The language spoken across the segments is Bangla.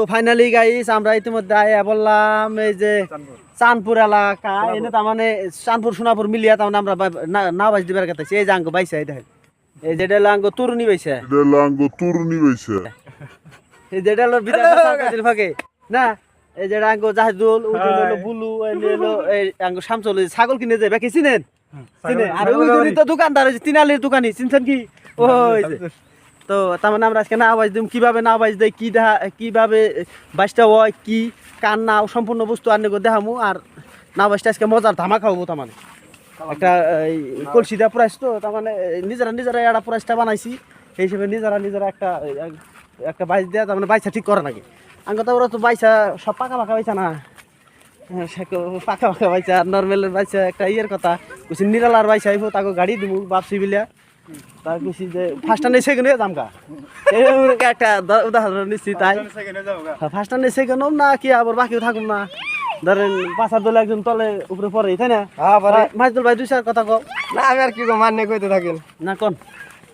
তো ফাইনালি গাইস আমরা ইতিমধ্যে আয়া বললাম এই যে চাঁদপুর। এলাকা এনে তার মানে চাঁদপুর সোনাপুর মিলিয়া তার মানে আমরা না- বাজ দিবার কথা এই যে আঙ্গ বাইসা এই দেখেন। এই যেটা হলো আঙ্গ তরুণী বাইসা। Delango turni beise. এই যেটা হলো বিধান সরকারের ফাঁকে না এই যেটা আঙ্গ জাহাজুল ওই যে হলো বুলু এই হলো এই আঙ্গ শামসুল ছাগল কিনে যায় বাকি চিনেন? চিনে আর ওই যে তো দোকানদার যে তিনালির দোকানি চিনছেন কি? ওই যে। তো তার মানে আমরা আজকে না আওয়াজ দিম কীভাবে না আওয়াজ দেয় কি দেখা কীভাবে বাইশটা হয় কি কান না সম্পূর্ণ বস্তু আর আনে দেখামু আর না বাইশটা আজকে মজার ধামা খাওয়াবো তার মানে। একটা এই কলসিদা প্রাইস তো তার মানে নিজেরা নিজেরা একটা প্রাইসটা বানাইছি সেই হিসেবে নিজেরা নিজেরা একটা একটা বাইশ দেওয়া তার মানে বাইসা ঠিক করে নাকি। আঙ্গ তো ওরা তো বাইসা সব পাকা পাকা বাইসা না। হ্যাঁ, পাকা পাকা বাইসা নর্মালের বাইসা একটা ইয়ের কথা। কুছি নিরালার বাইসা আইব তাকে গাড়ি দিব বাপসি বিলিয়া। তার কুছি যে ফার্স্ট টানে সেকেন্ড দামকা একটা উদাহরণ নিচ্ছি তাই। ফার্স্ট টানে সেকেন্ড না কি আবার বাকিও থাকুম না। ধরেন পাঁচার দলে একজন তলে উপরে পড়ে তাই না? হ্যাঁ পারে মাইজুল ভাই দুই চার কথা কও। না আমি আর কি কম মান্য কইতে থাকেন। না কোন।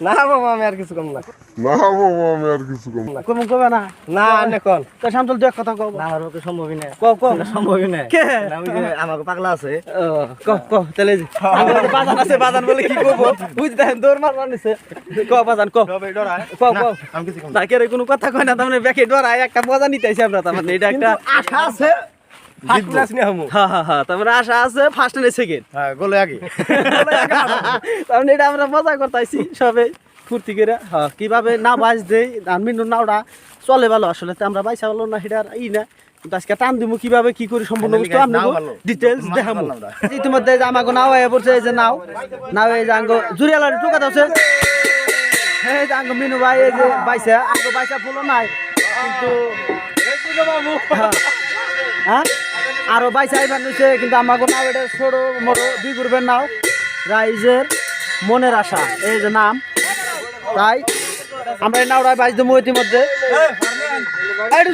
না বাবা আমি আর কিছু কম না। না বাবা আমি আর কিছু কম না। কম কবে না। না কোন তো শামসুল দুই এক কথা কও। না আমার তো সম্ভবই না। কও কও। সম্ভবই না। কে? না, ওই যে আমাকে পাগলা আছে। ও, কও কও তাহলে যে। আমাদের বাজান আছে বাজান বলে কি করব? বুঝতে দৌড় মারবার নিছে। কও বাজান কও। কও কও। আমি কিছু কম না। কে রে কোনো কথা কয় না তার মানে ব্যাকে ডরায় একটা মজা নিতে আইছি আমরা তার মানে এটা একটা আশা আছে ফার্স্ট ক্লাস নিয়ে হামু। হ্যাঁ হ্যাঁ হ্যাঁ তার মানে আশা আছে ফার্স্ট এন্ড সেকেন্ড হ্যাঁ গোলে আগে। তার মানে এটা আমরা মজা করতেছি সবে ফুর্তি করে। হ্যাঁ কীভাবে না বাজ দেই আর মিনু নাওটা চলে ভালো। আসলে আমরা বাইসা ভালো না সেটা ই না। কিন্তু আজকে টান দিব কীভাবে কি করি সম্পূর্ণ Finally বস্তু guys, আপনি নাও ভালো। ডিটেলস দেখাবো ইতিমধ্যে যে আমাকে নাও হয়ে পড়ছে এই যে নাও। নাও এই যে আঙ্গ জুরিয়ালার টুকা দাও হ্যাঁ এই যে আঙ্গ মিনু ভাই এই যে বাইসা। আঙ্গ বাইসা ফুলো নাই কিন্তু হ্যাঁ। আরও বাইসা আইবার নিছে কিন্তু আমাকে নাও এটা ছোটো মরো দুই গ্রুপের নাও। রাইজের মনের আশা এই যে নাম। তাই আমরা এই নাওড়ায় বাইশ দেবো ইতিমধ্যে। একটু।